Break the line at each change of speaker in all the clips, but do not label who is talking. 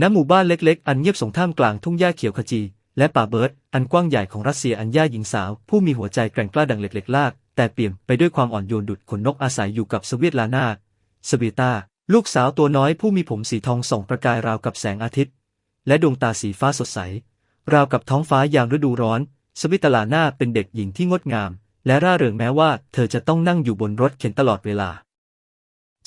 ณหมู่บ้านเล็กๆ อันเงียบสงท่ามกลางทุ่งหญ้าเขียวขจี และป่าเบิร์ด อันกว้างใหญ่ของรัสเซียอันย่าหญิงสาว ผู้มีหัวใจแกร่งกล้าดังเหล็กๆลาก แต่เปี่ยมไปด้วยความอ่อนโยนดุจขนนกอาศัยอยู่กับสวีตลานาสเวีตา ลูกสาวตัวน้อยผู้มีผมสีทองส่องประกายราวกับแสงอาทิตย์ และดวงตาสีฟ้าสดใส ราวกับท้องฟ้ายามฤดูร้อน สวิตลานาเป็นเด็กหญิงที่งดงาม และร่าเริงแม้ว่าเธอจะต้องนั่งอยู่บนรถเข็นตลอดเวลา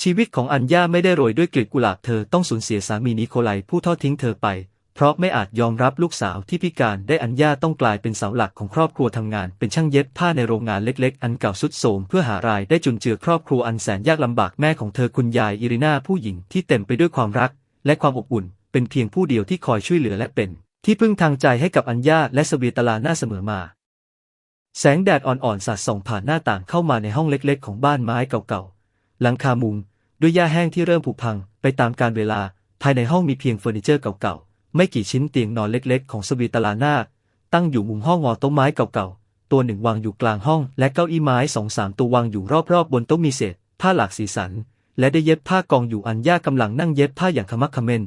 ชีวิตของอัญญาไม่ได้โรยด้วยกลีบกุหลาบเธอต้องสูญเสียสามีนิโคลัยผู้ทอดทิ้งเธอไป เพราะไม่อาจยอมรับลูกสาวที่พิการได้อัญญาต้องกลายเป็นเสาหลักของครอบครัวทำงาน เป็นช่างเย็บผ้าในโรงงานเล็ก ๆ อันเก่าสุดโทรมเพื่อหารายได้จุนเจือครอบครัวอันแสนยากลำบากแม่ของเธอคุณยายอิรินาผู้หญิงที่เต็มไปด้วยความรัก และความอบอุ่น เป็นเพียงผู้เดียวที่คอยช่วยเหลือและเป็น ที่พึ่งทางใจให้กับอัญญาและสเวีตลาหน้าเสมอมาแสงแดดอ่อนๆสาดส่องผ่านหน้าต่างเข้ามาในห้องเล็ก ๆ ของบ้านไม้เก่าๆหลังคามุง ด้วยหญ้าแห้งที่เริ่มผุพังไปตามกาลเวลา ภายในห้องมีเพียงเฟอร์นิเจอร์เก่าๆ ไม่กี่ชิ้นเตียงนอนเล็กๆ ของสวีตลานาตั้งอยู่มุมห้องงอโต๊ะไม้เก่าๆ ตัวหนึ่งวางอยู่กลางห้อง และเก้าอี้ไม้สองสามตัววางอยู่รอบๆ บนโต๊ะมีเศษ ผ้าหลากสีสัน และได้เย็บผ้ากองอยู่อันย่ากำลังนั่งเย็บผ้าอย่างขมักขม้น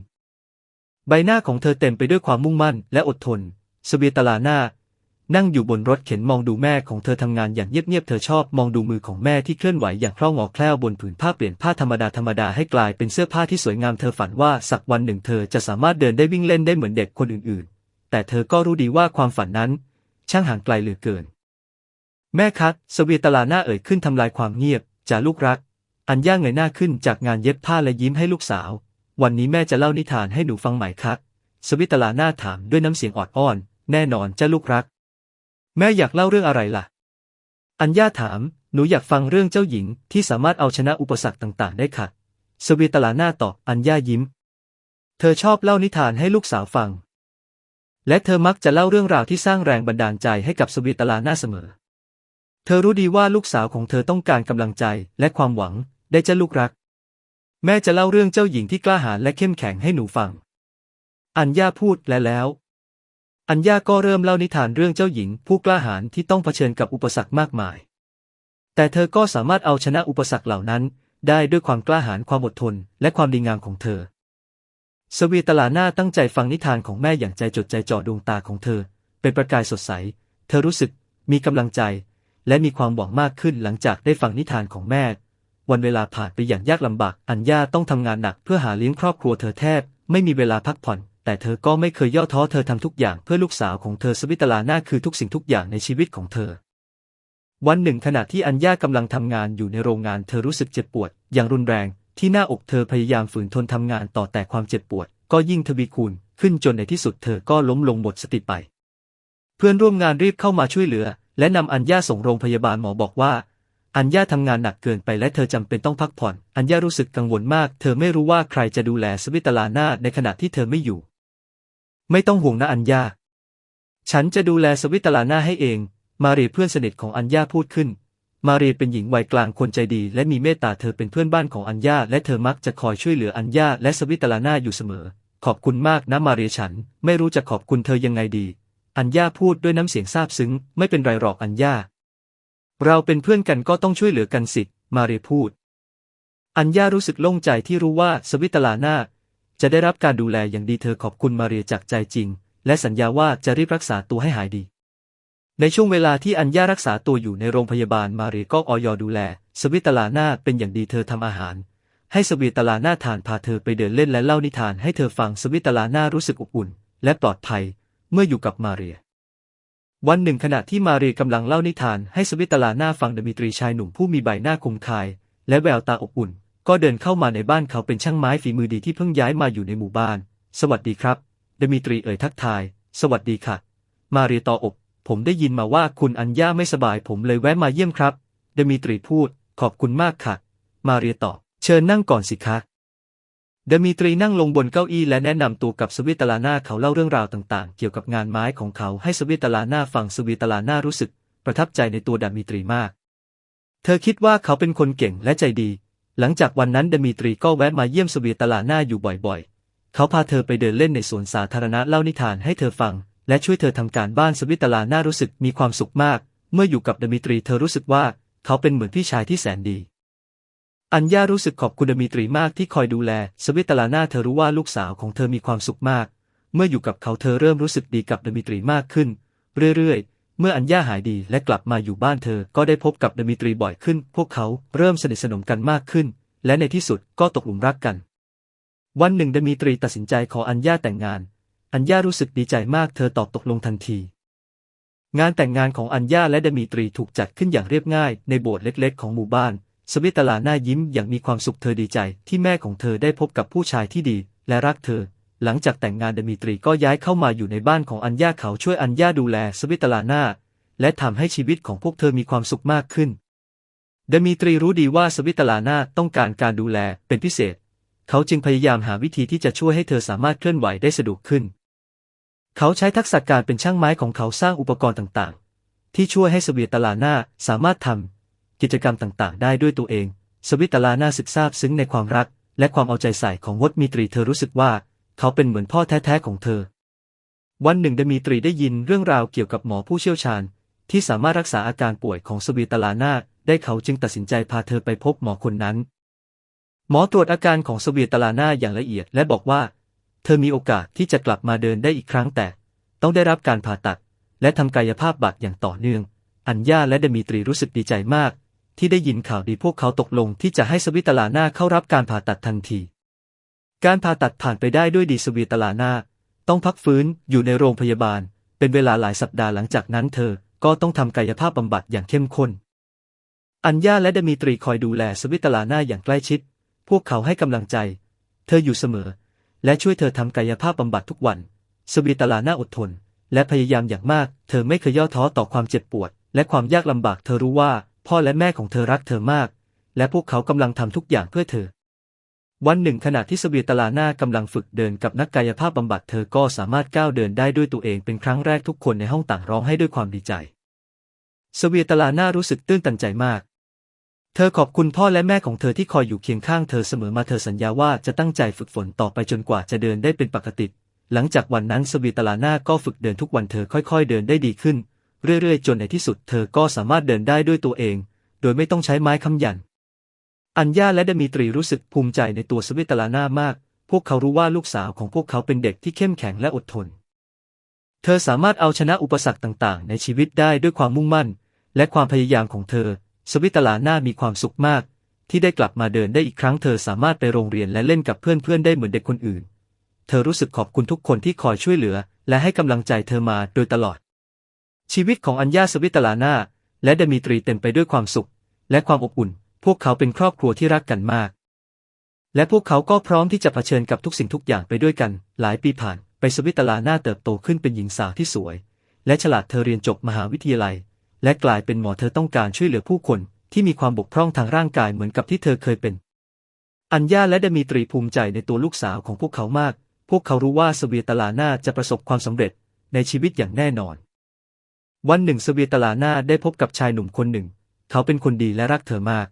ใบหน้าของเธอเต็มไปด้วยความมุ่งมั่นและอดทน สวีตลานา นั่งอยู่บนรถเข็นมองดูแม่ของเธอทำงานอย่างเงียบๆเธอชอบมองดูมือของแม่ที่เคลื่อนไหวอย่างคล่องงอแคล่วบนผืนผ้าเปลี่ยนผ้าธรรมดาธรรมดาให้กลายเป็นเสื้อผ้าที่สวยงามเธอฝันว่าสักวันหนึ่งเธอจะสามารถเดินได้วิ่งเล่นได้เหมือนเด็กคนอื่นๆ แต่เธอก็รู้ดีว่าความฝันนั้น ช่างห่างไกลเหลือเกิน แม่คัดสเวียตลาหน้าเอ่ยขึ้นทำลายความเงียบจ่าลูกรัก อันย่าเงยหน้าขึ้นจากงานเย็บผ้าและยิ้มให้ลูกสาว วันนี้แม่จะเล่านิทานให้หนูฟังไหมครับสวิตลาหน้าถามด้วยน้ำเสียงออดอ้อน แน่นอนเจ้าลูกรัก แม่อยากเล่าเรื่องอะไรล่ะ อัญญาถาม หนูอยากฟังเรื่องเจ้าหญิงที่สามารถเอาชนะอุปสรรคต่างๆ ได้ค่ะ สวีตลาหน้าตอบอัญญายิ้ม เธอชอบเล่านิทานให้ลูกสาวฟัง และเธอมักจะเล่าเรื่องราวที่สร้างแรงบันดาลใจให้กับสวีตลาหน้าเสมอ เธอรู้ดีว่าลูกสาวของเธอต้องการกำลังใจและความหวังได้เจ้าลูกรัก แม่จะเล่าเรื่องเจ้าหญิงที่กล้าหาญและเข้มแข็งให้หนูฟัง อัญญาพูดและแล้ว อัญญาก็เริ่มเล่านิทานเรื่องเจ้าหญิงผู้กล้าหาญที่ต้องเผชิญกับอุปสรรคมากมาย แต่เธอก็สามารถเอาชนะอุปสรรคเหล่านั้น ได้ด้วยความกล้าหาญความอดทน และความดีงามของเธอ สวีตลาหน้าตั้งใจฟังนิทานของแม่อย่างใจจดใจจ่อดวงตาของเธอ เป็นประกายสดใส เธอรู้สึกมีกำลังใจ และมีความหวังมากขึ้นหลังจากได้ฟังนิทานของแม่ วันเวลาผ่านไปอย่างยากลำบาก อัญญาต้องทำงานหนักเพื่อหาเลี้ยงครอบครัวเธอแทบ ไม่มีเวลาพักผ่อน แต่เธอก็ไม่เคยย่อท้อเธอทำทุกอย่างเพื่อลูกสาวของเธอสวิตลาหน้าคือทุกสิ่งทุกอย่างในชีวิตของเธอ วันหนึ่งขณะที่อัญญากำลังทำงานอยู่ในโรงงานเธอรู้สึกเจ็บปวด อย่างรุนแรง ที่หน้าอกเธอพยายามฝืนทนทำงานต่อแต่ความเจ็บปวด ก็ยิ่งทวีคูณขึ้นจนในที่สุดเธอก็ล้มลงหมดสติไป เพื่อนร่วมงานรีบเข้ามาช่วยเหลือ และนำอัญญาส่งโรงพยาบาลหมอบอกว่าอัญญาทำงานหนักเกินไปและเธอจำเป็นต้องพักผ่อน อัญญารู้สึกกังวลมาก เธอไม่รู้ว่าใครจะดูแลสวิตลาหน้าในขณะที่เธอไม่อยู่ ไม่ต้องห่วงนะอัญญา ฉันจะดูแลสวิตลาหน้าให้เอง มาเรียเพื่อนสนิทของอัญญาพูดขึ้น มาเรียเป็นหญิงวัยกลางคนใจดีและมีเมตตาเธอเป็นเพื่อนบ้านของอัญญาและเธอมักจะคอยช่วยเหลืออัญญาและสวิตลาหน้าอยู่เสมอ ขอบคุณมากนะมาเรียฉัน ไม่รู้จะขอบคุณเธอยังไงดี อัญญาพูดด้วยน้ำเสียงซาบซึ้ง ไม่เป็นไรหรอกอัญญา เราเป็นเพื่อนกันก็ต้องช่วยเหลือกันสิ มาเรียพูด อัญญารู้สึกโล่งใจที่รู้ว่าสวิตลาหน้า จะได้รับการดูแลอย่างดีเธอขอบคุณมาเรียจากใจจริง และสัญญาว่าจะรีบรักษาตัวให้หายดี ในช่วงเวลาที่อัญญารักษาตัวอยู่ในโรงพยาบาลมาเรียก็ออยดูแล สวิตลาหน้าเป็นอย่างดีเธอทำอาหาร ให้สวิตลาหน้าทานพาเธอไปเดินเล่นและเล่านิทานให้เธอฟังสวิตลาหน้ารู้สึกอบอุ่น และปลอดภัย เมื่ออยู่กับมาเรียวันหนึ่งขณะที่มาเรียกำลังเล่านิทานให้สวิตลาหน้าฟังดมิตรีชายหนุ่มผู้มีใบหน้าคมคาย และแววตาอบอุ่น ก็เดินเข้ามาในบ้านเขาเป็นช่างไม้ฝีมือดีที่เพิ่งย้ายมาอยู่ในหมู่บ้าน สวัสดีครับ เดมิตรีเอ่ยทักทาย สวัสดีค่ะ มาเรียต่ออบผมได้ยินมาว่าคุณอัญญาไม่สบาย ผมเลยแวะมาเยี่ยมครับ เดมิตรีพูด ขอบคุณมากค่ะ มาเรียตอบ เชิญนั่งก่อนสิคะเดมิตรีนั่งลงบนเก้าอี้และแนะนำตัวกับสวิตลาน่าเขาเล่าเรื่องราวต่างๆ เกี่ยวกับงานไม้ของเขาให้สวิตลาน่าฟังสวิตลาน่ารู้สึก ประทับใจในตัวเดมิตรีมาก เธอคิดว่าเขาเป็นคนเก่งและใจดี หลังจากวันนั้นเดมิตรีก็แวะมาเยี่ยมสวิตลานาอยู่บ่อยๆ เขาพาเธอไปเดินเล่นในสวนสาธารณะเล่านิทานให้เธอฟัง และช่วยเธอทำการบ้านสวิตลานารู้สึกมีความสุขมาก เมื่ออยู่กับเดมิตรีเธอรู้สึกว่าเขาเป็นเหมือนพี่ชายที่แสนดี อัญญารู้สึกขอบคุณดมิตรีมากที่คอยดูแล สวิตลานาเธอรู้ว่าลูกสาวของเธอมีความสุขมาก เมื่ออยู่กับเขาเธอเริ่มรู้สึกดีกับดมิตรีมากขึ้น เรื่อยๆ เมื่ออัญญาหายดีและกลับมาอยู่บ้านเธอก็ได้พบกับดมิตรีบ่อยขึ้น พวกเขาเริ่มสนิทสนมกันมากขึ้น และในที่สุดก็ตกหลุมรักกัน วันหนึ่งดมิตรีตัดสินใจขออัญญาแต่งงาน อัญญารู้สึกดีใจมากเธอตอบตกลงทันที งานแต่งงานของอัญญาและดมิตรีถูกจัดขึ้นอย่างเรียบง่าย ในโบสถ์เล็ก ๆ ของหมู่บ้าน สวิตลาหน้ายิ้มอย่างมีความสุขเธอดีใจที่แม่ของเธอได้พบกับผู้ชายที่ดีและรักเธอ หลังจากแต่งงานดมิตรีก็ย้ายเข้ามาอยู่ในบ้านของอัญญาเขาช่วยอัญญาดูแลสวิตลาหน้าและทำให้ชีวิตของพวกเธอมีความสุขมากขึ้นดมิตรีรู้ดีว่าสวิตลาหน้าต้องการการดูแลเป็นพิเศษ เขาจึงพยายามหาวิธีที่จะช่วยให้เธอสามารถเคลื่อนไหวได้สะดวกขึ้น เขาใช้ทักษะการเป็นช่างไม้ของเขาสร้างอุปกรณ์ต่างๆ ที่ช่วยให้สวิตลาหน้าสามารถทำกิจกรรมต่างๆ ได้ด้วยตัวเอง สวิตลาหน้าศึกซาบซึ้งในความรัก และความเอาใจใส่ของวดมีตรีเธอรู้สึกว่า เขาเป็นเหมือนพ่อแท้ๆของเธอ วันหนึ่งดมีตรีได้ยินเรื่องราวเกี่ยวกับหมอผู้เชี่ยวชาญ ที่สามารถรักษาอาการป่วยของสวีตลานาได้เขาจึงตัดสินใจพาเธอไปพบหมอคนนั้น หมอตรวจอาการของสวีตลานาอย่างละเอียดและบอกว่า เธอมีโอกาสที่จะกลับมาเดินได้อีกครั้งแต่ ต้องได้รับการผ่าตัด และทำกายภาพบาดอย่างต่อเนื่อง อัญญาและดมีตรีรู้สึกดีใจมาก ที่ได้ยินข่าวดีพวกเขาตกลงที่จะให้สวิตลานาเข้ารับการผ่าตัดทันที การผ่าตัดผ่านไปได้ด้วยดีสวีตลาหน้า ต้องพักฟื้นอยู่ในโรงพยาบาล เป็นเวลาหลายสัปดาห์หลังจากนั้นเธอก็ต้องทำกายภาพบำบัดอย่างเข้มข้น อัญญาและดมีตรีคอยดูแลสวิตลาหน้าอย่างใกล้ชิด พวกเขาให้กำลังใจ เธออยู่เสมอ และช่วยเธอทำกายภาพบำบัดทุกวัน สวิตลาหน้าอดทน และพยายามอย่างมาก เธอไม่เคยย่อท้อต่อความเจ็บปวด และความยากลำบากเธอรู้ว่า พ่อและแม่ของเธอรักเธอมาก และพวกเขากำลังทำทุกอย่างเพื่อเธอ วันหนึ่งขณะที่สวีตลาหน่ากำลังฝึกเดินกับนักกายภาพบำบัดเธอก็สามารถก้าวเดินได้ด้วยตัวเองเป็นครั้งแรกทุกคนในห้องต่างร้องให้ด้วยความดีใจสวีตลาหน่ารู้สึกตื้นตันใจมาก เธอขอบคุณพ่อและแม่ของเธอที่คอยอยู่เคียงข้างเธอเสมอมาเธอสัญญาว่าจะตั้งใจฝึกฝนต่อไปจนกว่าจะเดินได้เป็นปกติ หลังจากวันนั้นสวีตลาหน่าก็ฝึกเดินทุกวันเธอค่อย ๆ เดินได้ดีขึ้น เรื่อยๆ จนในที่สุด เธอก็สามารถเดินได้ด้วยตัวเอง โดยไม่ต้องใช้ไม้ค้ำยัน อัญญาและดมีตรีรู้สึกภูมิใจในตัวสวิตลาน่ามาก พวกเขารู้ว่าลูกสาวของพวกเขาเป็นเด็กที่เข้มแข็งและอดทน เธอสามารถเอาชนะอุปสรรคต่างๆ ในชีวิตได้ด้วยความมุ่งมั่น และความพยายามของเธอ สวิตลาน่ามีความสุขมาก ที่ได้กลับมาเดินได้อีกครั้ง เธอสามารถไปโรงเรียนและเล่นกับเพื่อนๆได้เหมือนเด็กคนอื่น เธอรู้สึกขอบคุณทุกคนที่คอยช่วยเหลือ และให้กำลังใจเธอมาโดยตลอด ชีวิตของอัญญาสวิตลาน่าและดมีตรีเต็มไปด้วยความสุข และความอบอุ่น พวกเขาเป็นครอบครัวที่รักกันมาก และพวกเขาก็พร้อมที่จะเผชิญกับทุกสิ่งทุกอย่างไปด้วยกัน หลายปีผ่านไปสวิตลาหน่าเติบโตขึ้นเป็นหญิงสาวที่สวย และฉลาดเธอเรียนจบมหาวิทยาลัย และกลายเป็นหมอเธอต้องการช่วยเหลือผู้คนที่มีความบกพร่องทางร่างกายเหมือนกับที่เธอเคยเป็น อัญญาและดมีตรีภูมิใจในตัวลูกสาวของพวกเขามาก พวกเขารู้ว่าสเวียตลาน่าจะประสบความสำเร็จในชีวิตอย่างแน่นอน วันหนึ่งสเวียตลาน่าได้พบกับชายหนุ่มคนหนึ่ง เขาเป็นคนดีและรักเธอมาก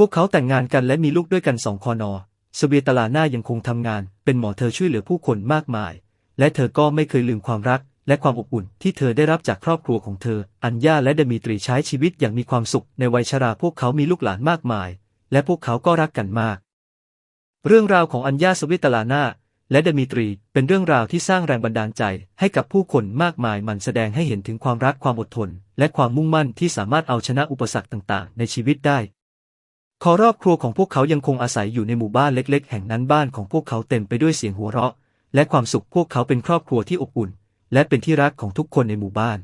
พวกเขาแต่งงานกันและมีลูกด้วยกันสองคอนอสเวียตลาน่ายังคงทำงาน เป็นหมอเธอช่วยเหลือผู้คนมากมาย และเธอก็ไม่เคยลืมความรัก และความอบอุ่นที่เธอได้รับจากครอบครัวของเธอ อัญญาและเดมีตรีใช้ชีวิตอย่างมีความสุข ในวัยชราพวกเขามีลูกหลานมากมาย และพวกเขาก็รักกันมาก เรื่องราวของอัญญาสวิตลาน่าและเดมีตรีเป็นเรื่องราวที่สร้างแรงบันดาลใจให้กับผู้คนมากมาย มันแสดงให้เห็นถึงความรักความอดทน และความมุ่งมั่นที่สามารถเอาชนะอุปสรรคต่าง ๆ ในชีวิตได้ คอรอบครัวของพวกเขายังคงอาศัยอยู่ในหมู่บ้านเล็ก ๆ แห่งนั้นบ้านของพวกเขาเต็มไปด้วยเสียงหัวเราะ และความสุขพวกเขาเป็นครอบครัวที่อบอุ่น และเป็นที่รักของทุกคนในหมู่บ้าน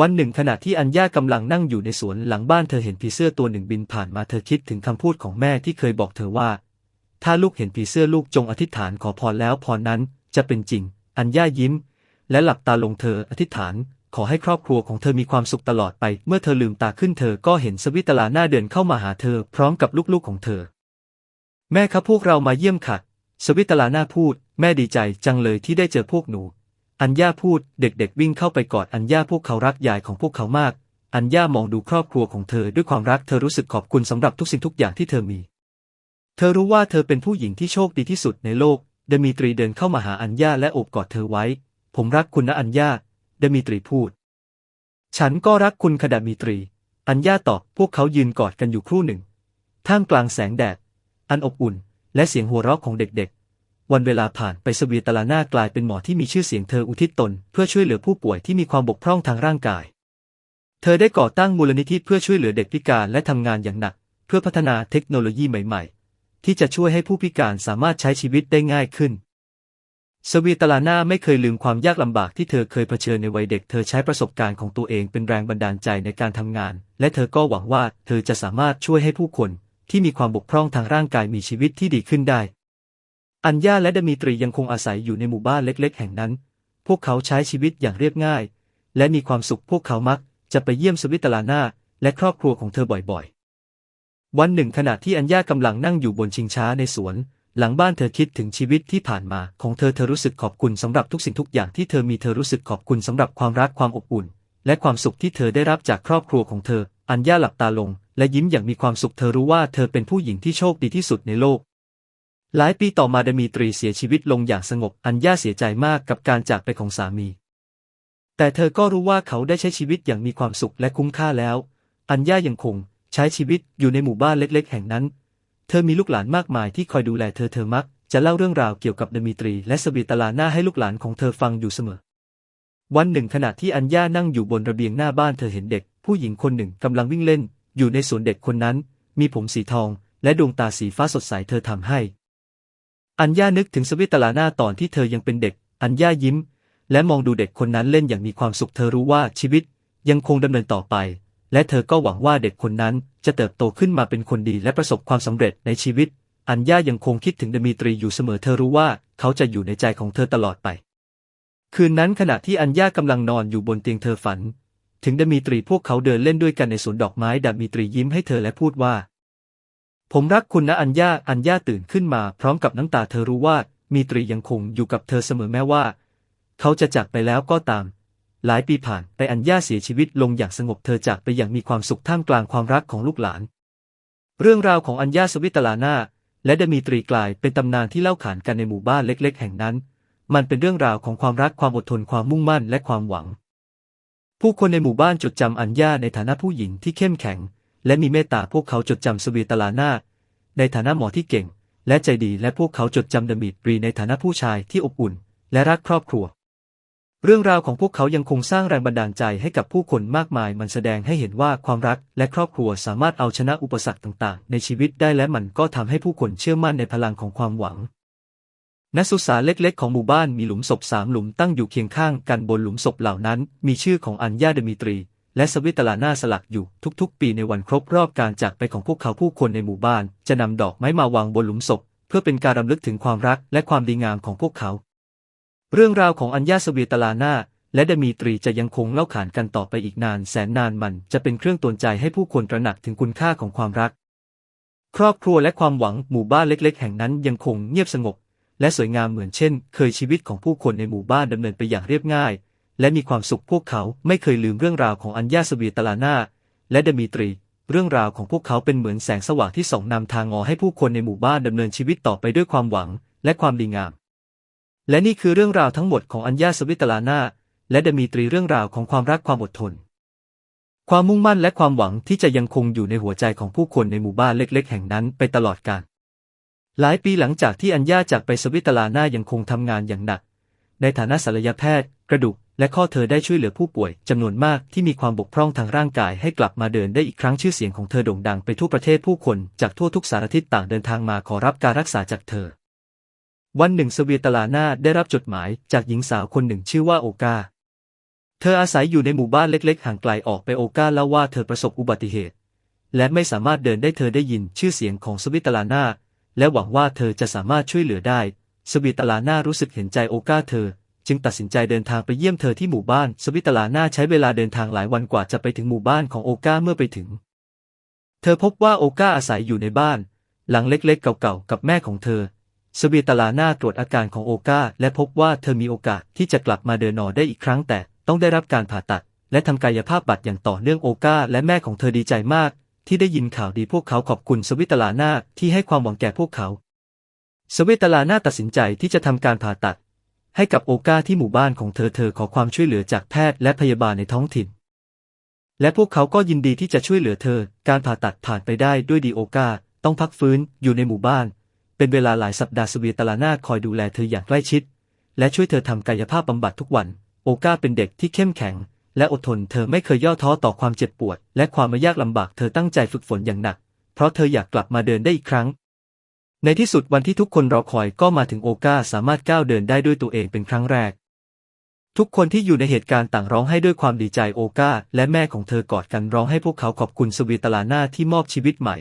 วันหนึ่งขณะที่อัญญากำลังนั่งอยู่ในสวนหลังบ้านเธอเห็นผีเสื้อตัวหนึ่งบินผ่านมาเธอคิดถึงคำพูดของแม่ที่เคยบอกเธอว่า ถ้าลูกเห็นผีเสื้อลูกจงอธิษฐานขอพรแล้วพรนั้นจะเป็นจริง อัญญายิ้ม และหลับตาลงเธออธิษฐาน ขอให้ครอบครัวของเธอมีความสุขตลอดไป เมื่อเธอลืมตาขึ้นเธอก็เห็นสวิตลาหน้าเดินเข้ามาหาเธอ พร้อมกับลูกๆของเธอ แม่ครับพวกเรามาเยี่ยมค่ะ สวิตลาหน้าพูด แม่ดีใจจังเลยที่ได้เจอพวกหนู อัญญาพูด เด็กๆวิ่งเข้าไปกอดอัญญาพวกเขารักยายของพวกเขามาก อัญญามองดูครอบครัวของเธอด้วยความรักเธอรู้สึกขอบคุณสำหรับทุกสิ่งทุกอย่างที่เธอมี เธอรู้ว่าเธอเป็นผู้หญิงที่โชคดีที่สุดในโลก เดมีตรีเดินเข้ามาหาอัญญาและโอบกอดเธอไว้ ผมรักคุณนะอัญญา เดมีตรีพูด ฉันก็รักคุณค่ะเดมีตรี อัญญาตอบพวกเขายืนกอดกันอยู่ครู่หนึ่ง ท่ามกลางแสงแดด อันอบอุ่น และเสียงหัวเราะของเด็กๆ วันเวลาผ่านไปสวีตลาน่ากลายเป็นหมอที่มีชื่อเสียงเธออุทิศตน เพื่อช่วยเหลือผู้ป่วยที่มีความบกพร่องทางร่างกาย เธอได้ก่อตั้งมูลนิธิเพื่อช่วยเหลือเด็กพิการและทำงานอย่างหนัก เพื่อพัฒนาเทคโนโลยีใหม่ ๆ ที่จะช่วยให้ผู้พิการสามารถใช้ชีวิตได้ง่ายขึ้น สวีตลาน่าไม่เคยลืมความยากลำบากที่เธอเคยเผชิญในวัยเด็ก เธอใช้ประสบการณ์ของตัวเองเป็นแรงบันดาลใจในการทำงาน และเธอก็หวังว่าเธอจะสามารถช่วยให้ผู้คน ที่มีความบกพร่องทางร่างกายมีชีวิตที่ดีขึ้นได้ อัญญาและดมิตรียังคงอาศัยอยู่ในหมู่บ้านเล็ก ๆ แห่งนั้น พวกเขาใช้ชีวิตอย่างเรียบง่าย และมีความสุขพวกเขามัก จะไปเยี่ยมสวิตลาน่าและครอบครัวของเธอบ่อยๆ วันหนึ่งขณะที่อัญญากำลังนั่งอยู่บนชิงช้าในสวน หลังบ้านเธอคิดถึงชีวิตที่ผ่านมา ของเธอเธอรู้สึกขอบคุณสำหรับทุกสิ่งทุกอย่างที่เธอมีเธอรู้สึกขอบคุณสำหรับความรักความอบอุ่น และความสุขที่เธอได้รับจากครอบครัวของเธอ อัญญาหลับตาลง และยิ้มอย่างมีความสุขเธอรู้ว่าเธอเป็นผู้หญิงที่โชคดีที่สุดในโลก หลายปีต่อมาดมีตรีเสียชีวิตลงอย่างสงบ อัญญาเสียใจมากกับการจากไปของสามี แต่เธอก็รู้ว่าเขาได้ใช้ชีวิตอย่างมีความสุขและคุ้มค่าแล้ว อัญญายังคง ใช้ชีวิตอยู่ในหมู่บ้านเล็ก ๆ แห่งนั้น ธอมีลูกหลานมากมายที่คอยดูแลเธอเธอมัก จะเล่าเรื่องราวเกี่ยวกับดมีตรี และสวีตลาน่าให้ลูกหลานของเธอฟังอยู่เสมอ วันหนึ่งขณะที่อัญญานั่งอยู่บนระเบียงหน้าบ้านเธอเห็นเด็ก ผู้หญิงคนหนึ่งกำลังวิ่งเล่น อยู่ในสวนเด็กคนนั้น มีผมสีทอง และดวงตาสีฟ้าสดใสเธอทำให้ อัญญานึกถึงสวิตลาน่าตอนที่เธอยังเป็นเด็ก อัญญายิ้ม และมองดูเด็กคนนั้นเล่นอย่างมีความสุขเธอรู้ว่าชีวิตยังคงดำเนินต่อไป และเธอก็หวังว่าเด็กคนนั้นจะเติบโตขึ้นมาเป็นคนดีและประสบความสำเร็จในชีวิต อัญญายังคงคิดถึงดมีตรีอยู่เสมอเธอรู้ว่าเขาจะอยู่ในใจของเธอตลอดไป คืนนั้นขณะที่อัญญากำลังนอนอยู่บนเตียงเธอฝัน ถึงดมีตรีพวกเขาเดินเล่นด้วยกันในสวนดอกไม้ดมีตรียิ้มให้เธอและพูดว่า ผมรักคุณนะอัญญาอัญญาตื่นขึ้นมาพร้อมกับน้ำตาเธอรู้ว่ามีตรียังคงอยู่กับเธอเสมอแม้ว่า เขาจะจากไปแล้วก็ตาม หลายปีผ่านไปอัญญาเสียชีวิตลงอย่างสงบเธอจากไปอย่างมีความสุขท่ามกลางความรักของลูกหลาน เรื่องราวของอัญญาสวิตลานาและดมีตรีกลายเป็นตำนานที่เล่าขานกันในหมู่บ้านเล็ก ๆ แห่งนั้น มันเป็นเรื่องราวของความรักความอดทนความมุ่งมั่นและความหวัง ผู้คนในหมู่บ้านจดจำอัญญาในฐานะผู้หญิงที่เข้มแข็ง และมีเมตตาพวกเขาจดจำสวีตลานาในฐานะหมอที่เก่ง และใจดีและพวกเขาจดจำดมิตรีในฐานะผู้ชายที่อบอุ่น และรักครอบครัว เรื่องราวของพวกเขายังคงสร้างแรงบันดาลใจให้กับผู้คนมากมาย มันแสดงให้เห็นว่าความรักและครอบครัวสามารถเอาชนะอุปสรรคต่าง ๆ ในชีวิตได้และมันก็ทำให้ผู้คนเชื่อมั่นในพลังของความหวังณสุสานเล็ก ๆ ของหมู่บ้านมีหลุมศพสามหลุมตั้งอยู่เคียงข้างกันบนหลุมศพเหล่านั้น มีชื่อของอัญญาเดมิตรี และสวิตลาน่าสลักอยู่ทุก ๆ ปีในวันครบรอบการจากไปของพวกเขาผู้คนในหมู่บ้าน จะนำดอกไม้มาวางบนหลุมศพ เพื่อเป็นการรำลึกถึงความรักและความดีงามของพวกเขา เรื่องราวของอัญญาสวีตลาน่าและดมีตรีจะยังคงเล่าขานกันต่อไปอีกนานแสนนานมันจะเป็นเครื่องตวนใจให้ผู้คนตระหนักถึงคุณค่าของความรัก ครอบครัวและความหวังหมู่บ้านเล็ก ๆ แห่งนั้นยังคงเงียบสงบ และสวยงามเหมือนเช่น เคยชีวิตของผู้คนในหมู่บ้านดำเนินไปอย่างเรียบง่าย และมีความสุขพวกเขาไม่เคยลืมเรื่องราวของอัญญาสวีตลาน่าและดมีตรี เรื่องราวของพวกเขาเป็นเหมือนแสงสว่างที่ส่องนำทางงอให้ผู้คนในหมู่บ้านดำเนินชีวิตต่อไปด้วยความหวังและความดีงาม และนี่คือเรื่องราวทั้งหมดของอัญญาสวิตลาน่าและดมีตรีเรื่องราวของความรักความอดทน ความมุ่งมั่นและความหวังที่จะยังคงอยู่ในหัวใจของผู้คนในหมู่บ้านเล็ก ๆ แห่งนั้นไปตลอดกาลหลายปีหลังจากที่อัญญาจากไปสวิตลาน่ายังคงทำงานอย่างหนัก ในฐานะศัลยแพทย์ กระดูก และข้อเธอได้ช่วยเหลือผู้ป่วยจำนวนมากที่มีความบกพร่องทางร่างกายให้กลับมาเดินได้อีกครั้งชื่อเสียงของเธอโด่งดังไปทั่วประเทศผู้คนจากทั่วทุกสารทิศต่างเดินทางมาขอรับการรักษาจากเธอ วันหนึ่งสวีตลาน่าได้รับจดหมายจากหญิงสาวคนหนึ่งชื่อว่าโอกา เธออาศัยอยู่ในหมู่บ้านเล็ก ๆ ห่างไกลออกไปโอกาเล่าว่าเธอประสบอุบัติเหตุ และไม่สามารถเดินได้เธอได้ยินชื่อเสียงของสวิตลาน่าและหวังว่าเธอจะสามารถช่วยเหลือได้ สวิตลาน่ารู้สึกเห็นใจโอกาเธอ จึงตัดสินใจเดินทางไปเยี่ยมเธอที่หมู่บ้าน สวิตลาน่าใช้เวลาเดินทางหลายวันกว่าจะไปถึงหมู่บ้านของโอกาเมื่อไปถึง เธอพบว่าโอกาอาศัยอยู่ในบ้าน หลังเล็กๆ เก่าๆกับแม่ของเธอ สวีตลาน่าตรวจอาการของโอกาและพบว่าเธอมีโอกาสที่จะกลับมาเดินนอได้อีกครั้งแต่ต้องได้รับการผ่าตัด และทำกายภาพบำบัดอย่างต่อเนื่องโอกาและแม่ของเธอดีใจมาก ที่ได้ยินข่าวดีพวกเขาขอบคุณสวิตลาน่าที่ให้ความหวังแก่พวกเขา สวิตลาน่าตัดสินใจที่จะทำการผ่าตัด ให้กับโอกาที่หมู่บ้านของเธอเธอขอความช่วยเหลือจากแพทย์และพยาบาลในท้องถิ่น และพวกเขาก็ยินดีที่จะช่วยเหลือเธอ การผ่าตัดผ่านไปได้ด้วยดีโอกาต้องพักฟื้นอยู่ในหมู่บ้าน เป็นเวลาหลายสัปดาห์สเวียตลานาคอยดูแลเธออย่างใกล้ชิด และช่วยเธอทำกายภาพบำบัดทุกวัน โอก้าเป็นเด็กที่เข้มแข็ง และอดทนเธอไม่เคยย่อท้อต่อความเจ็บปวด และความยากลำบากเธอตั้งใจฝึกฝนอย่างหนัก เพราะเธออยากกลับมาเดินได้อีกครั้ง ในที่สุดวันที่ทุกคนรอคอยก็มาถึงโอก้าสามารถก้าวเดินได้ด้วยตัวเองเป็นครั้งแรก ทุกคนที่อยู่ในเหตุการณ์ต่างร้องให้ด้วยความดีใจโอก้าและแม่ของเธอกอดกันร้องให้พวกเขาขอบคุณสวีตลาน่าที่มอบชีวิตใหม่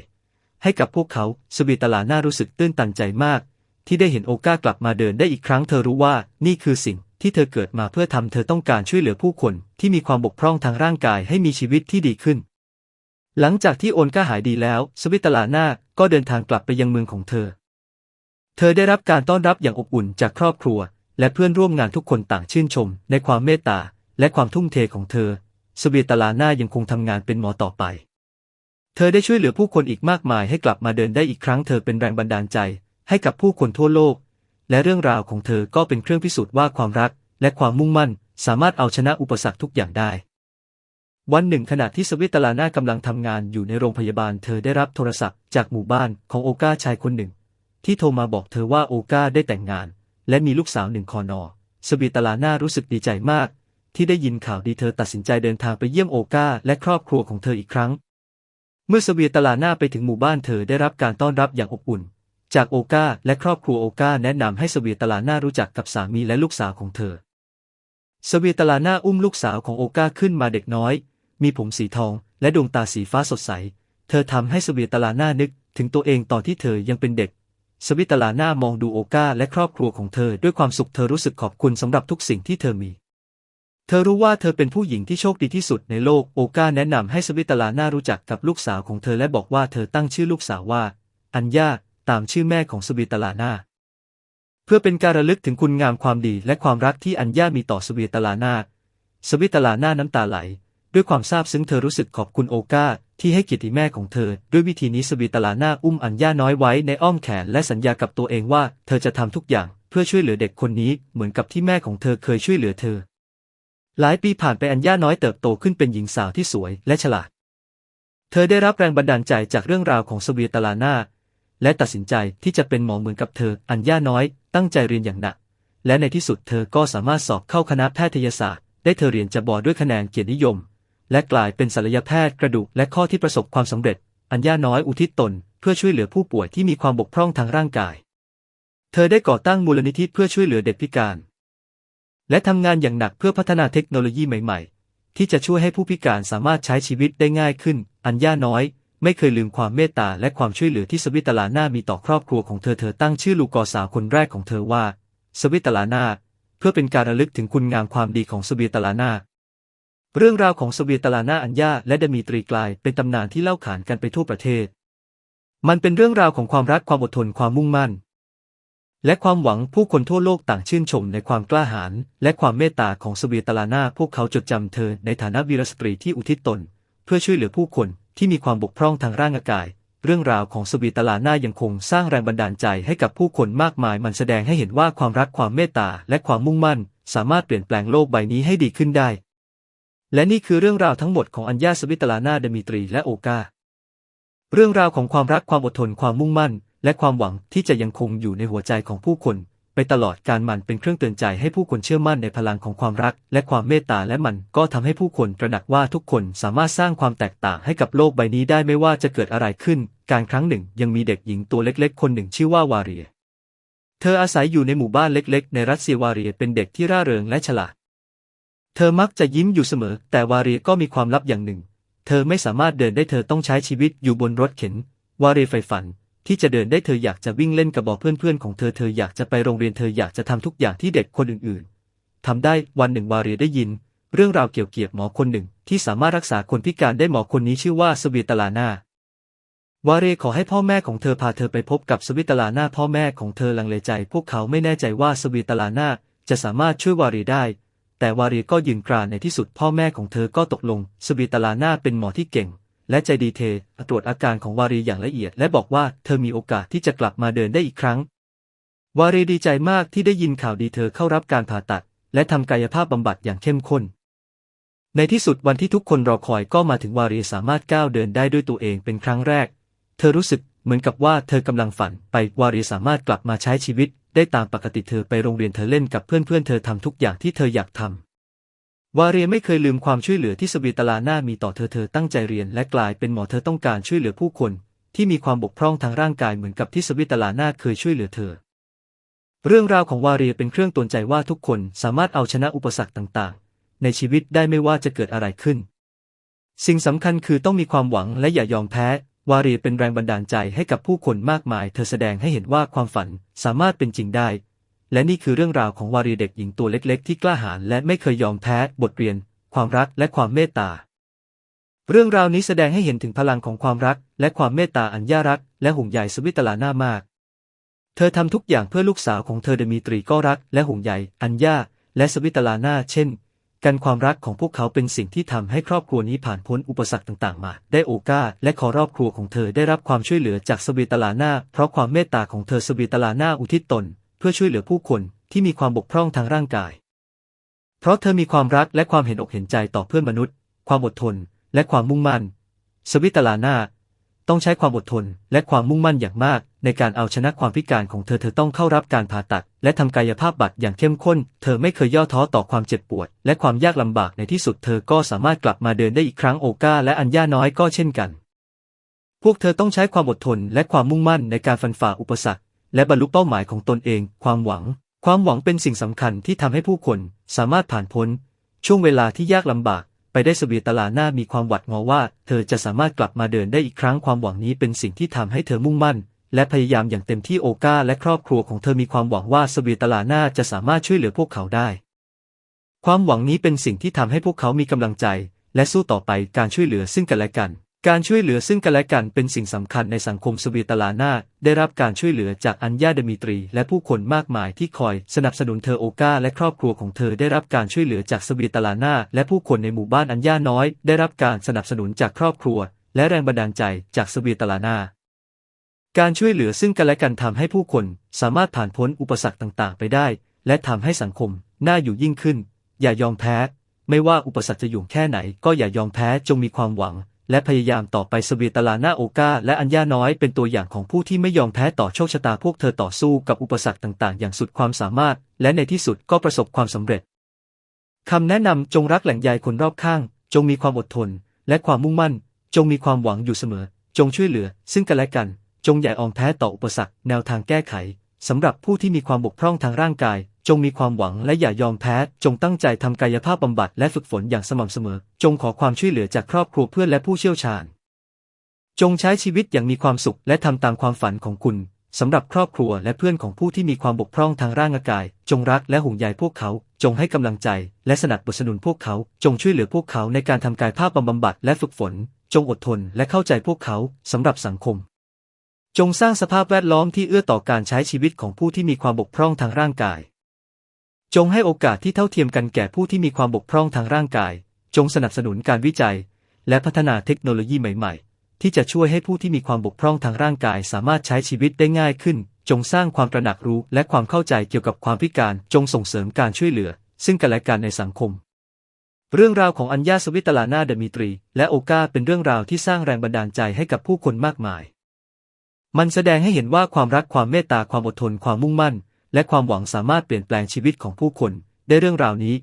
ให้กับพวกเขาสวีตลาน่ารู้สึกตื้นตันใจมาก ที่ได้เห็นโอก้ากลับมาเดินได้อีกครั้งเธอรู้ว่านี่คือสิ่งที่เธอเกิดมาเพื่อทำเธอต้องการช่วยเหลือผู้คนที่มีความบกพร่องทางร่างกายให้มีชีวิตที่ดีขึ้น หลังจากที่โอนก้าหายดีแล้ว สวิตลาน่าก็เดินทางกลับไปยังเมืองของเธอ เธอได้รับการต้อนรับอย่างอบอุ่นจากครอบครัว และเพื่อนร่วมงานทุกคนต่างชื่นชม ในความเมตตาและความทุ่มเทของเธอ สวีตลาน่ายังคงทำงานเป็นหมอต่อไป เธอได้ช่วยเหลือผู้คนอีกมากมายให้กลับมาเดินได้อีกครั้งเธอเป็นแรงบันดาลใจ ให้กับผู้คนทั่วโลก และเรื่องราวของเธอก็เป็นเครื่องพิสูจน์ว่าความรัก และความมุ่งมั่น สามารถเอาชนะอุปสรรคทุกอย่างได้ วันหนึ่งขณะที่สวิตลาน่ากำลังทำงานอยู่ในโรงพยาบาล เธอได้รับโทรศัพท์จากหมู่บ้านของโอกาชายคนหนึ่ง ที่โทรมาบอกเธอว่าโอกาได้แต่งงาน และมีลูกสาวหนึ่งคอนอสวิตลาน่ารู้สึกดีใจมาก ที่ได้ยินข่าวดีเธอตัดสินใจเดินทางไปเยี่ยมโอกาและครอบครัวของเธออีกครั้ง เมื่อสวีตลาหน่าไปถึงหมู่บ้านเธอได้รับการต้อนรับอย่างอบอุ่น จากโอกาและครอบครัวโอกาแนะนำให้สวีตลาหน่ารู้จักกับสามีและลูกสาวของเธอสวีตลาหน่าอุ้มลูกสาวของโอกาขึ้นมาเด็กน้อย มีผมสีทองและดวงตาสีฟ้าสดใส เธอทำให้สวีตลาหน่านึกถึงตัวเองตอนที่เธอยังเป็นเด็ก สวิตลาหน่ามองดูโอกาและครอบครัวของเธอด้วยความสุขเธอรู้สึกขอบคุณสำหรับทุกสิ่งที่เธอมี เธอรู้ว่าเธอเป็นผู้หญิงที่โชคดีที่สุดในโลก โอกาแนะนำให้สวิตลาน่ารู้จักกับลูกสาวของเธอและบอกว่าเธอตั้งชื่อลูกสาวว่า อัญญา ตามชื่อแม่ของสวิตลาน่า เพื่อเป็นการระลึกถึงคุณงามความดีและความรักที่อัญญามีต่อสวิตลาน่า สวิตลาน่าน้ำตาไหล ด้วยความซาบซึ้งเธอรู้สึกขอบคุณโอกาที่ให้เกียรติแม่ของเธอ ด้วยวิธีนี้สวีตลาน่าอุ้มอัญญาน้อยไว้ในอ้อมแขนและสัญญากับตัวเองว่า เธอจะทำทุกอย่างเพื่อช่วยเหลือเด็กคนนี้เหมือนกับที่แม่ของเธอเคยช่วยเหลือเธอ หลายปีผ่านไปอัญญาน้อยเติบโตขึ้นเป็นหญิงสาวที่สวยและฉลาด เธอได้รับแรงบันดาลใจจากเรื่องราวของสวีตลาน่าและตัดสินใจที่จะเป็นหมอเหมือนกับเธอ อัญญาน้อยตั้งใจเรียนอย่างหนัก และในที่สุดเธอก็สามารถสอบเข้าคณะแพทยศาสตร์ ได้เธอเรียนจะบอด้วยคะแนนเกียรตินิยม และกลายเป็นศัลยแพทย์กระดูกและข้อที่ประสบความสำเร็จ อัญญาน้อยอุทิศตน เพื่อช่วยเหลือผู้ป่วยที่มีความบกพร่องทางร่างกาย เธอได้ก่อตั้งมูลนิธิเพื่อช่วยเหลือเด็กพิการ และทำงานอย่างหนักเพื่อพัฒนาเทคโนโลยีใหม่ ๆ ที่จะช่วยให้ผู้พิการสามารถใช้ชีวิตได้ง่ายขึ้น อัญญาน้อย ไม่เคยลืมความเมตตาและความช่วยเหลือที่สวิตลาน่ามีต่อครอบครัวของเธอเธอตั้งชื่อลูกกอสาวคนแรกของเธอว่า สวิตลาน่าเพื่อเป็นการระลึกถึงคุณงามความดีของสวิตลาน่าเรื่องราวของสวีตลาน่าอัญญาและเดมีตรีกลายเป็นตำนานที่เล่าขานกันไปทั่วประเทศ มันเป็นเรื่องราวของความรักความอดทนความมุ่งมั่น และความหวังผู้คนทั่วโลกต่างชื่นชมในความกล้าหาญและความเมตตาของสวีตลานาพวกเขาจดจำเธอในฐานะวีรสตรีที่อุทิศตน เพื่อช่วยเหลือผู้คนที่มีความบกพร่องทางร่างกาย เรื่องราวของสวีตลานายังคงสร้างแรงบันดาลใจให้กับผู้คนมากมาย มันแสดงให้เห็นว่าความรักความเมตตาและความมุ่งมั่น สามารถเปลี่ยนแปลงโลกใบนี้ให้ดีขึ้นได้ และนี่คือเรื่องราวทั้งหมดของอัญญาสวิตลานาเดมิตรีและโอกาเรื่องราวของความรักความอดทนความมุ่งมั่น และความหวังที่จะยังคงอยู่ในหัวใจของผู้คน ไปตลอดการมันเป็นเครื่องเตือนใจให้ผู้คนเชื่อมั่นในพลังของความรัก และความเมตตาและมันก็ทำให้ผู้คนตระหนักว่าทุกคนสามารถสร้างความแตกต่างให้กับโลกใบนี้ได้ไม่ว่าจะเกิดอะไรขึ้น การครั้งหนึ่งยังมีเด็กหญิงตัวเล็ก ๆ คนหนึ่งชื่อว่าวาเรีย เธออาศัยอยู่ในหมู่บ้านเล็ก ๆ ในรัสเซียวาเรียเป็นเด็กที่ร่าเริงและฉลาด เธอมักจะยิ้มอยู่เสมอ แต่วาเรียก็มีความลับอย่างหนึ่ง เธอไม่สามารถเดินได้เธอต้องใช้ชีวิตอยู่บนรถเข็น วาเรียใฝ่ฝัน ที่จะเดินได้เธออยากจะวิ่งเล่นกับบอกเพื่อนๆของเธอเธออยากจะไปโรงเรียนเธออยากจะทำทุกอย่างที่เด็กคนอื่นๆทำได้วันหนึ่งวาเรียได้ยิน เรื่องราวเกี่ยวกับหมอคนหนึ่ง ที่สามารถรักษาคนพิการได้หมอคนนี้ชื่อว่าสวีตลานาวาเรขอให้พ่อแม่ของเธอพาเธอไปพบกับสวิตลานาพ่อแม่ของเธอลังเลใจ พวกเขาไม่แน่ใจว่าสวิตลานาจะสามารถช่วยวาเรได้ แต่วาเรก็ยืนกรานในที่สุดพ่อแม่ของเธอก็ตกลง สวิตลานาเป็นหมอที่เก่ง และใจดีเทตรวจอาการของวารีอย่างละเอียด และบอกว่าเธอมีโอกาสที่จะกลับมาเดินได้อีกครั้ง วารีดีใจมากที่ได้ยินข่าวดีเธอเข้ารับการผ่าตัด และทำกายภาพบำบัดอย่างเข้มข้น ในที่สุดวันที่ทุกคนรอคอยก็มาถึงวารีสามารถก้าวเดินได้ด้วยตัวเองเป็นครั้งแรก เธอรู้สึกเหมือนกับว่าเธอกำลังฝันไปวารีสามารถกลับมาใช้ชีวิต ได้ตามปกติเธอไปโรงเรียนเธอเล่นกับเพื่อนเพื่อนเธอทำทุกอย่างที่เธออยากทำ วาเรียไม่เคยลืมความช่วยเหลือที่สวีตลาหน้ามีต่อเธอเธอตั้งใจเรียนและกลายเป็นหมอเธอต้องการช่วยเหลือผู้คน ที่มีความบกพร่องทางร่างกายเหมือนกับที่สวิตลาหน้าเคยช่วยเหลือเธอ เรื่องราวของวาเรียเป็นเครื่องตือนใจว่าทุกคนสามารถเอาชนะอุปสรรคต่างๆ ในชีวิตได้ไม่ว่าจะเกิดอะไรขึ้น สิ่งสำคัญคือต้องมีความหวังและอย่ายอมแพ้ วาเรียเป็นแรงบันดาลใจให้กับผู้คนมากมาย เธอแสดงให้เห็นว่าความฝันสามารถเป็นจริงได้ และนี่คือเรื่องราวของวารีเด็กหญิงตัวเล็กๆ ที่กล้าหาญและไม่เคยยอมแพ้ บทเรียน ความรักและความเมตตา เรื่องราวนี้แสดงให้เห็นถึงพลังของความรัก และความเมตตาอันย่ารัก และห่วงใยสวิตลาหน้ามาก เธอทำทุกอย่างเพื่อลูกสาวของเธอเดมีตรีก็รัก และห่วงใยอัญญาและสวิตลาหน้าเช่น กันความรักของพวกเขาเป็นสิ่งที่ทำให้ครอบครัวนี้ผ่านพ้นอุปสรรคต่างๆ มา ได้โอกาสและขอรอบครัวของเธอได้รับความช่วยเหลือจากสวิตลาหน้าเพราะความเมตตาของเธอสวิตลาหน้าอุทิศตน เพื่อช่วยเหลือผู้คนที่มีความบกพร่องทางร่างกาย เพราะเธอมีความรักและความเห็นอกเห็นใจต่อเพื่อนมนุษย์ ความอดทน และความมุ่งมั่น สวิตลาน้าต้องใช้ความอดทนและความมุ่งมั่นอย่างมาก ในการเอาชนะความพิการของเธอเธอต้องเข้ารับการผ่าตัด และทำกายภาพบำบัดอย่างเข้มข้น เธอไม่เคยย่อท้อต่อความเจ็บปวด และความยากลำบากในที่สุดเธอก็สามารถกลับมาเดินได้อีกครั้งโอก้าและอัญญาน้อยก็เช่นกัน พวกเธอต้องใช้ความอดทนและความมุ่งมั่นในการฟันฝ่าอุปสรรค และบรรลุเป้าหมายของตนเอง ความหวัง ความหวังเป็นสิ่งสำคัญที่ทำให้ผู้คนสามารถผ่านพ้น ช่วงเวลาที่ยากลำบากไปได้สวีตลาหน้ามีความหวัดงอว่า เธอจะสามารถกลับมาเดินได้อีกครั้งความหวังนี้เป็นสิ่งที่ทำให้เธอมุ่งมั่น และพยายามอย่างเต็มที่โอกาและครอบครัวของเธอมีความหวังว่าสวีตลาหน้าจะสามารถช่วยเหลือพวกเขาได้ ความหวังนี้เป็นสิ่งที่ทำให้พวกเขามีกำลังใจ และสู้ต่อไปการช่วยเหลือซึ่งกันและกัน การช่วยเหลือซึ่งกันและกันเป็นสิ่งสำคัญในสังคมสวีตลานาได้รับการช่วยเหลือจากอัญญาเดมิตรี และผู้คนมากมายที่คอยสนับสนุนเธอโอกาและครอบครัวของเธอได้รับการช่วยเหลือจากสวีตลานาและผู้คนในหมู่บ้านอัญญาน้อย ได้รับการสนับสนุนจากครอบครัว และแรงบันดาลใจจากสวีตลานาการช่วยเหลือซึ่งกันและกันทำให้ผู้คนสามารถผ่านพ้นอุปสรรคต่างๆ ไปได้ และทำให้สังคมน่าอยู่ยิ่งขึ้น อย่ายอมแพ้ ไม่ว่าอุปสรรคจะอยู่แค่ไหน ก็อย่ายอมแพ้จงมีความหวัง และพยายามต่อไปสวีตลาหน้าโอกาและอัญญาน้อยเป็นตัวอย่างของผู้ที่ไม่ยอมแพ้ต่อโชคชะตาพวกเธอต่อสู้กับอุปสรรคต่างๆ อย่างสุดความสามารถ และในที่สุดก็ประสบความสำเร็จคำแนะนำจงรักแหล่งใยคนรอบข้าง จงมีความอดทน และความมุ่งมั่น จงมีความหวังอยู่เสมอ จงช่วยเหลือ ซึ่งกันและกัน จงอย่าออมแพ้ต่ออุปสรรคแนวทางแก้ไข สำหรับผู้ที่มีความบกพร่องทางร่างกาย จงมีความหวังและอย่ายอมแพ้ จงตั้งใจทำกายภาพบำบัดและฝึกฝนอย่างสม่ำเสมอ จงขอความช่วยเหลือจากครอบครัวเพื่อนและผู้เชี่ยวชาญ จงใช้ชีวิตอย่างมีความสุขและทำตามความฝันของคุณสำหรับครอบครัวและเพื่อนของผู้ที่มีความบกพร่องทางร่างกาย จงรักและห่วงใยพวกเขา จงให้กำลังใจ และสนับสนุนพวกเขา จงช่วยเหลือพวกเขาในการทำกายภาพบำบัดและฝึกฝน จงอดทนและเข้าใจพวกเขาสำหรับสังคม จงสร้างสภาพแวดล้อมที่เอื้อต่อการใช้ชีวิตของผู้ที่มีความบกพร่องทางร่างกาย จงให้โอกาสที่เท่าเทียมกันแก่ผู้ที่มีความบกพร่องทางร่างกาย จงสนับสนุนการวิจัย และพัฒนาเทคโนโลยีใหม่ ๆ ที่จะช่วยให้ผู้ที่มีความบกพร่องทางร่างกาย สามารถใช้ชีวิตได้ง่ายขึ้น จงสร้างความตระหนักรู้และความเข้าใจเกี่ยวกับความพิการ จงส่งเสริมการช่วยเหลือ ซึ่งกันและกันในสังคม เรื่องราวของอัญญาสวิตลานาเดมิตรี และโอกาเป็นเรื่องราวที่สร้างแรงบันดาลใจให้กับผู้คนมากมาย มันแสดงให้เห็นว่าความรักความเมตตาความอดทนความมุ่งมั่น และความหวังสามารถเปลี่ยนแปลงชีวิตของผู้คนได้เรื่องราวนี้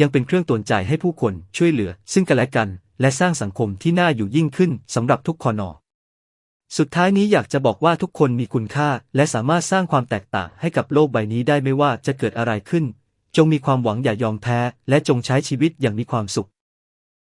ยังเป็นเครื่องตวนใจให้ผู้คนช่วยเหลือ ซึ่งกันและกัน และสร้างสังคมที่น่าอยู่ยิ่งขึ้นสำหรับทุกคนอสุดท้ายนี้อยากจะบอกว่าทุกคนมีคุณค่า และสามารถสร้างความแตกต่างให้กับโลกใบนี้ได้ไม่ว่าจะเกิดอะไรขึ้น จงมีความหวังอย่ายอมแพ้ และจงใช้ชีวิตอย่างมีความสุข